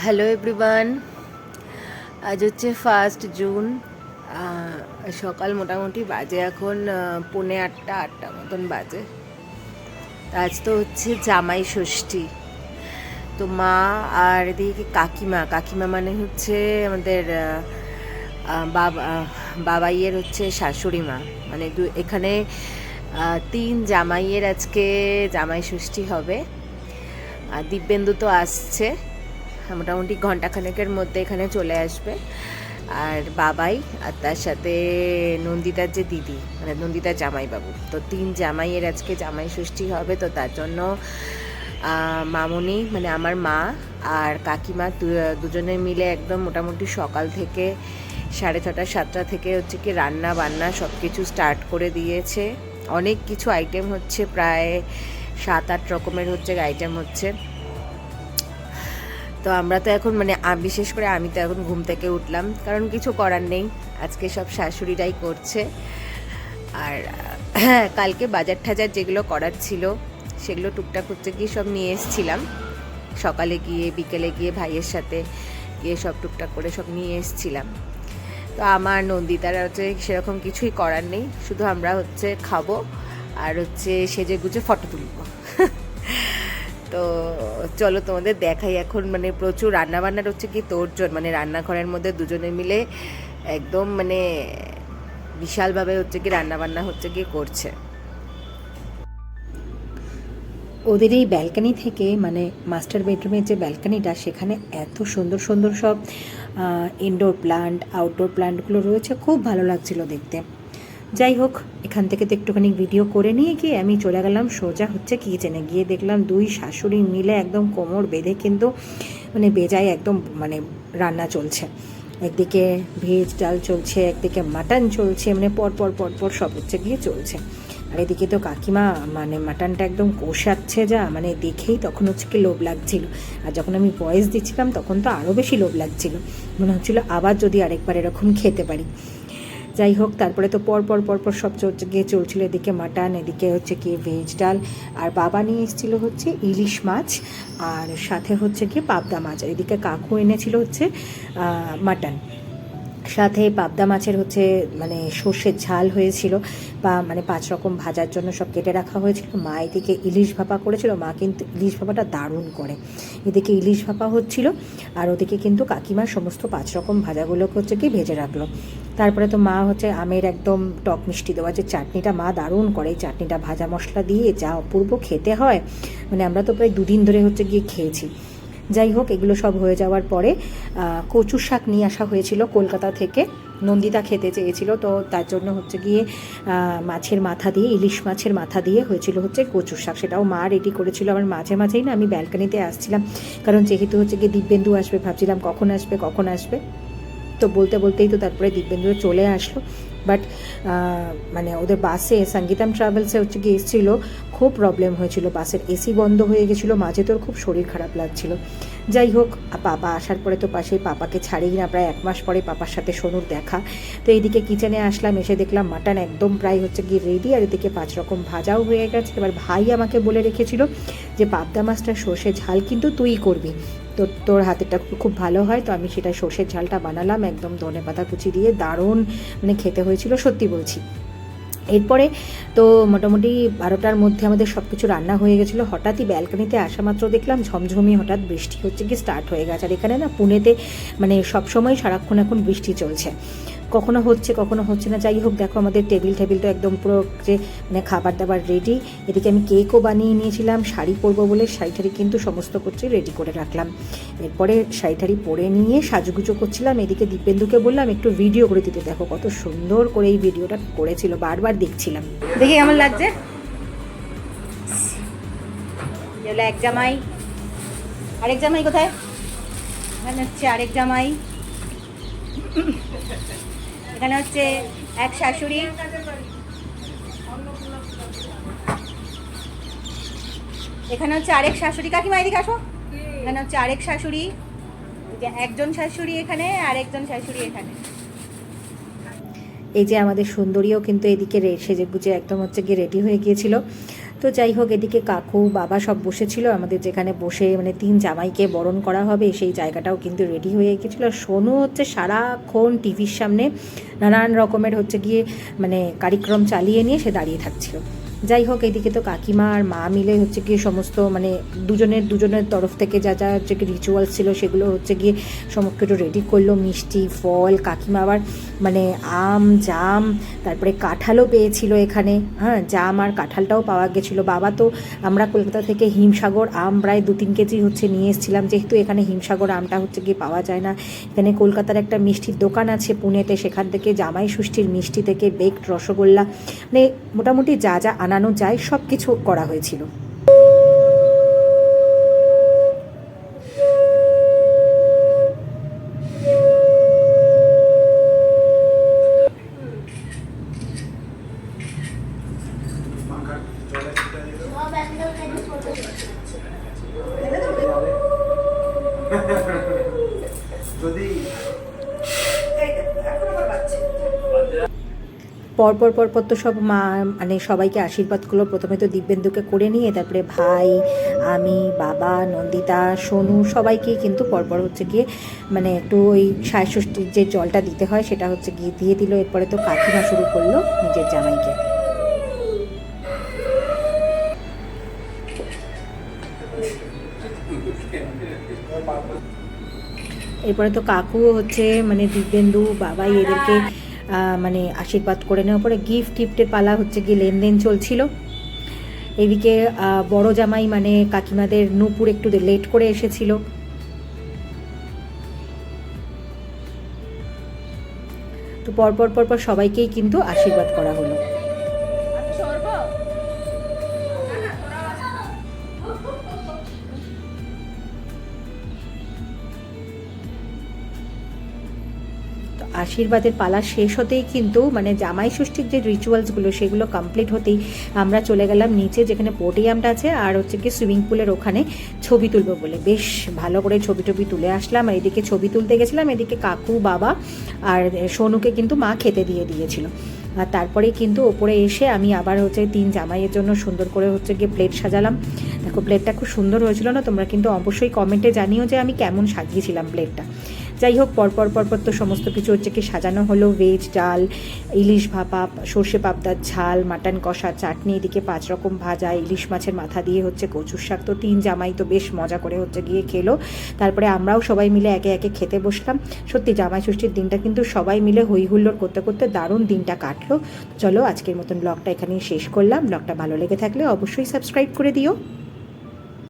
Hello everyone আজ হচ্ছে first June সকাল মোটামুটি বাজে এখন পৌনে আটটা আটটা মতন বাজে। আজ তো হচ্ছে জামাই ষষ্ঠী। তো মা আর এদিকে কাকিমা কাকিমা মানে হচ্ছে আমাদের বাবা বাবাইয়ের হচ্ছে শাশুড়ি মা। মানে দু- এখানে তিন জামাইয়ের আজকে জামাই ষষ্ঠী হবে। আর দিব্যেন্দু তো আসছে। মোটামুটি ঘন্টাখানেকের মধ্যে এখানে চলে আসবে। আর বাবাই আর তার সাথে নন্দিতার যে দিদি মানে নন্দিতার জামাইবাবু। তো তিন জামাইয়ের আজকে জামাই ষষ্ঠী হবে, তো তার জন্য মামুনি মানে আমার মা আর কাকিমা দুজনে মিলে একদম মোটামুটি সকাল থেকে সাড়ে ছটা, সাতটা থেকে হচ্ছে কি রান্না বান্না সব কিছু স্টার্ট করে দিয়েছে। অনেক কিছু আইটেম হচ্ছে, প্রায় সাত, আট রকমের হচ্ছে আইটেম হচ্ছে। তো আমরা তো এখন মানে বিশেষ করে আমি তো এখন ঘুম থেকে উঠলাম, কারণ কিছু করার নেই। আজকে সব শাশুড়িরাই করছে। আর হ্যাঁ কালকে বাজার ঠাজার যেগুলো করার ছিল, সেগুলো টুকটাক হচ্ছে গিয়ে সব নিয়ে এসেছিলাম। সকালে গিয়ে, বিকেলে গিয়ে ভাইয়ের সাথে গিয়ে সব টুকটাক করে সব নিয়ে এসেছিলাম। তো আমার নন্দিতার হচ্ছে সেরকম কিছুই করার নেই। শুধু আমরা হচ্ছে খাব, আর হচ্ছে সেজে গুজে ফটো তুলবো। তো চলো তোমাদের দেখাই। এখন মানে প্রচুর রান্না বান্নার হচ্ছে কি তোরজন মানে রান্নাঘরের মধ্যে দুজনে মিলে একদম মানে বিশালভাবে হচ্ছে কি রান্না বান্না হচ্ছে কি করছে। ওদের এই ব্যালকানি থেকে মানে মাস্টার বেডরুমের যে ব্যালকানিটা, সেখানে এত সুন্দর সুন্দর সব ইনডোর প্লান্ট আউটডোর প্লান্টগুলো রয়েছে। খুব ভালো লাগছিল দেখতে। যাই হোক, এখান থেকে তো একটুখানি ভিডিও করে নিয়ে গিয়ে আমি চলে গেলাম সোজা হচ্ছে কিচেনে গিয়ে দেখলাম দুই শাশুড়ি মিলে একদম কোমর বেঁধে কিন্তু মানে বেজায় একদম মানে রান্না চলছে। একদিকে ভেজ ডাল চলছে, একদিকে মাটন চলছে মানে পরপর পর পর পর সব হচ্ছে গিয়ে চলছে। আর এদিকে তো কাকিমা মানে মাটনটা একদম কষাচ্ছে যা মানে দেখেই তখন হচ্ছে কি লোভ লাগছিল। আর যখন আমি ভয়েস দিচ্ছিলাম, তখন তো আরও বেশি লোভ লাগছিল। মনে হচ্ছিল আবার যদি আরেকবার এরকম খেতে পারি। যাই হোক তারপরে তো পরপর পরপর পর পর সব গিয়ে চলছিল এদিকে মাটন, এদিকে হচ্ছে কি ভেজ ডাল, আর বাবা নিয়ে এসেছিল হচ্ছে ইলিশ মাছ, আর সাথে হচ্ছে কি পাবদা মাছ এদিকে কাকু এনেছিল হচ্ছে মাটন। সাথে পাবদা মাছের হচ্ছে মানে সর্ষের ঝাল হয়েছিল বা মানে পাঁচ রকম ভাজার জন্য সব কেটে রাখা হয়েছিল। মা এদিকে ইলিশ ভাপা করেছিল, মা কিন্তু ইলিশ ভাপাটা দারুণ করে। এদিকে ইলিশ ভাপা হচ্ছিল আর ওদিকে কিন্তু কাকিমা সমস্ত পাঁচ রকম ভাজাগুলোকে হচ্ছে কি ভেজে রাখল। তারপরে তো মা হচ্ছে আমের একদম টক মিষ্টি দেওয়া যে চাটনিটা, মা দারুণ করে এই চাটনিটা ভাজা মশলা দিয়ে যা অপূর্ব খেতে হয়। মানে আমরা তো প্রায় দুদিন ধরে হচ্ছে গিয়ে খেয়েছি। যাই হোক, এগুলো সব হয়ে যাওয়ার পরে কচুর শাক নিয়ে আসা হয়েছিল কলকাতা থেকে। নন্দিতা খেতে চেয়েছিল, তো তার জন্য হচ্ছে গিয়ে মাছের মাথা দিয়ে, ইলিশ মাছের মাথা দিয়ে হয়েছিল হচ্ছে কচুর শাক। সেটাও মা রেডি করেছিল। আমার মাঝে মাঝেই না আমি ব্যালকানিতে আসছিলাম। কারণ যেহেতু হচ্ছে গিয়ে দিব্যেন্দু আসবে, ভাবছিলাম কখন আসবে কখন আসবে? তো বলতে বলতেই তো তারপরে দিব্যেন্দু চলে আসলো। বাট মানে ওদের বাসে সঙ্গীতাম ট্রাভেলসে হচ্ছে গিয়ে এসেছিল, খুব প্রবলেম হয়েছিল। বাসের এসি বন্ধ হয়ে গেছিল, মাঝে তোর খুব শরীর খারাপ লাগছিল। যাই হোক, পাপা আসার পরে তো পাশেই পাপাকে ছাড়েই না, প্রায় এক মাস পরে পাপার সাথে সোনুর দেখা। তো এইদিকে কিচেনে আসলাম, এসে দেখলাম মাটন একদম প্রায় হচ্ছে গিয়ে রেডি আর এদিকে পাঁচ রকম ভাজাও হয়ে গেছে। এবার ভাই আমাকে বলে রেখেছিল যে, পাবদা মাছটা সর্ষে ঝাল, কিন্তু তুই করবি। তো তোর হাতেরটা খুব- খুব ভালো হয়, তো আমি সেটা সর্ষের ঝালটা বানালাম, একদম ধনে পাতা কুচি দিয়ে, দারুণ মানে খেতে হয়েছিল, সত্যি বলছি। এরপরে তো মোটামুটি বারোটার মধ্যে আমাদের সব কিছু রান্না হয়ে গেছিল। হঠাৎই ব্যালকানিতে আসা মাত্র দেখলাম ঝমঝমি হঠাৎ বৃষ্টি হচ্ছে, কি স্টার্ট হয়ে গেছে। আর এখানে না পুনেতে মানে সবসময় সারাক্ষণ এখন বৃষ্টি চলছে। কখনো হচ্ছে কখনো হচ্ছে না। যাই হোক, দেখো আমাদের টেবিল টেবিল তো একদম পুরো যে মানে খাবার দাবার রেডি এদিকে আমি কেকও বানিয়ে নিয়েছিলাম, শাড়ি পরবো বলে শাড়ি ঠাড়ি কিন্তু সমস্ত করছি রেডি করে রাখলাম। এরপরে শাড়ি ঠাড়ি পরে নিয়ে সাজুগুজো করছিলাম। এদিকে দীপেন্দুকে বললাম, একটু ভিডিও করে দিতে। দেখো কত সুন্দর করে এই ভিডিওটা করেছিল, বারবার দেখছিলাম। দেখি কেমন লাগছে? এক জামাই। আরেক জামাই কোথায়? আরেক জামাই। এখানে হচ্ছে এক শাশুড়ি। এখানে হচ্ছে আরেক শাশুড়ি। কাকিমা, এদিকে আসো। এখানে হচ্ছে আরেক শাশুড়ি। একজন শাশুড়ি এখানে আর একজন শাশুড়ি এখানে। এই যে আমাদের সুন্দরীও কিন্তু এদিকে সেজে গুজে একদম হচ্ছে গিয়ে রেডি হয়ে গিয়েছিল। তো যাই হোক, এদিকে কাকু, বাবা সব বসেছিল। আমাদের যেখানে বসে মানে তিন জামাইকে বরণ করা হবে, সেই জায়গাটাও কিন্তু রেডি হয়ে গেছিল। সোনু হচ্ছে সারাক্ষণ টিভির সামনে নানান রকমের হচ্ছে গিয়ে মানে কার্যক্রম চালিয়ে নিয়ে সে দাঁড়িয়ে থাকছিল। যাই হোক এদিকে তো কাকিমা আর মা মিলে হচ্ছে গিয়ে সমস্ত মানে দুজনের দুজনের তরফ থেকে যা যা হচ্ছে কি রিচুয়ালস ছিল সেগুলো হচ্ছে গিয়ে সমস্ত কিছু রেডি করল। মিষ্টি, ফল, কাকিমা আবার মানে আম, জাম, তারপরে কাঁঠালও পেয়েছিল এখানে। হ্যাঁ জাম আর কাঁঠালটাও পাওয়া গেছিল। বাবা তো আমরা কলকাতা থেকে হিমসাগর আম প্রায় দু তিন কেজি হচ্ছে নিয়ে এসেছিলাম। যেহেতু এখানে হিমসাগর আমটা হচ্ছে গিয়ে পাওয়া যায় না, এখানে কলকাতার একটা মিষ্টির দোকান আছে পুনেতে। সেখান থেকে জামাই ষষ্ঠীর মিষ্টি থেকে বেকড রসগোল্লা। মানে মোটামুটি যা যা আনানো যায় সব কিছু করা হয়েছিল। যদি পরপর পরপর তো সব মা মানে সবাইকে আশীর্বাদগুলো প্রথমে তো দিব্যেন্দুকে করে নিয়ে, তারপরে ভাই, আমি, বাবা, নন্দিতা, সোনু সবাইকেই কিন্তু পরপর হচ্ছে গিয়ে মানে একটু ওই ষষ্ঠীর যে জলটা দিতে হয়, সেটা হচ্ছে গিয়ে দিয়ে দিল। এরপরে তো কাকিমা শুরু করল নিজের জামাইকে। এরপরে তো কাকু হচ্ছে মানে দিব্যেন্দু, বাবাই এদেরকে মানে আশীর্বাদ করে নেওয়ার পরে গিফট টিফটের পালা হচ্ছে গিয়ে লেনদেন চলছিল। এদিকে বড় জামাই মানে কাকিমাদের নূপুর একটু লেট করে এসেছিল। তো পরপর পরপর সবাইকেই কিন্তু আশীর্বাদ করা হলো। আশীর্বাদের পালা শেষ হতেই কিন্তু মানে জামাই ষষ্ঠীর যে রিচুয়ালসগুলো সেগুলো কমপ্লিট হতেই আমরা চলে গেলাম নিচে যেখানে পোটিয়ামটা আছে আর হচ্ছে কি সুইমিং পুলের ওখানে ছবি তুলবো বলে। বেশ ভালো করে ছবি টবি তুলে আসলাম। আর এদিকে ছবি তুলতে গেছিলাম, এদিকে কাকু, বাবা আর সোনুকে কিন্তু মা খেতে দিয়ে দিয়েছিল। আর তারপরে কিন্তু ওপরে এসে আমি আবার হচ্ছে তিন জামাইয়ের জন্য সুন্দর করে হচ্ছে গিয়ে প্লেট সাজালাম। দেখো প্লেটটা খুব সুন্দর হয়েছিল না? তোমরা কিন্তু অবশ্যই কমেন্টে জানিও যে আমি কেমন সাজিয়েছিলাম প্লেটটা যাই হোক, পরপর পরপর তো সমস্ত কিছু হচ্ছে কি সাজানো হলো ভেজ ডাল, ইলিশ ভাপা, সর্ষে পাবদার ঝাল মাটন কষা, চাটনি, এদিকে পাঁচ রকম ভাজা, ইলিশ মাছের মাথা দিয়ে হচ্ছে কচুর শাক। তো তিন জামাই তো বেশ মজা করে হচ্ছে গিয়ে খেলো। তারপরে আমরাও সবাই মিলে একে একে খেতে বসলাম। সত্যি জামাই ষষ্ঠীর দিনটা কিন্তু সবাই মিলে হই হুল্লোড় করতে করতে দারুণ দিনটা কাটলো। চলো, আজকের মতন ব্লগটা এখানেই শেষ করলাম। ব্লগটা ভালো লেগে থাকলে অবশ্যই সাবস্ক্রাইব করে দিও।